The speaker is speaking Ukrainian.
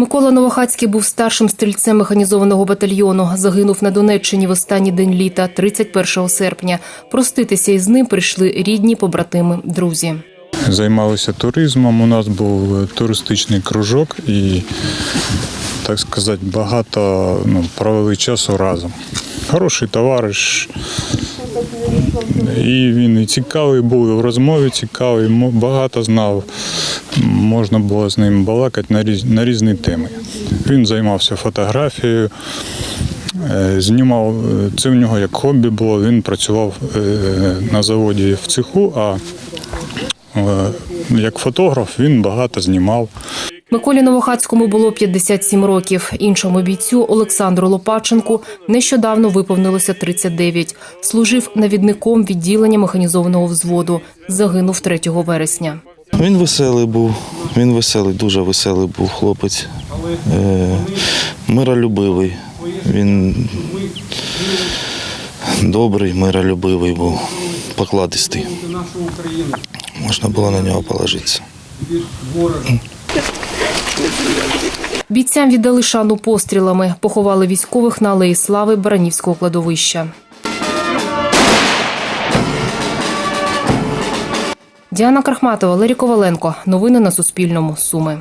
Микола Новохацький був старшим стрільцем механізованого батальйону. Загинув на Донеччині в останній день літа, 31 серпня. Проститися із ним прийшли рідні, побратими, друзі. Займалися туризмом. У нас був е, туристичний кружок і, так сказати, багато ну, провели часу разом. Хороший товариш. І він і цікавий був, і в розмові цікавий, багато знав. Можна було з ним балакати на, різ, на різні теми. Він займався фотографією, е, знімав, е, це в нього як хобі було, він працював е, на заводі в цеху, а Як фотограф він багато знімав. Миколі Новохацькому було 57 років. Іншому бійцю Олександру Лопаченку нещодавно виповнилося 39. Служив навідником відділення механізованого взводу. Загинув 3 вересня. Він веселий був, він веселий, дуже веселий був хлопець. Е, миролюбивий. Він добрий, миролюбивий був, покладистий. Можна було на нього положитися. Бійцям віддали шану пострілами. Поховали військових на алеї слави Баранівського кладовища. Діана Крахматова, Лері Коваленко. Новини на Суспільному. Суми.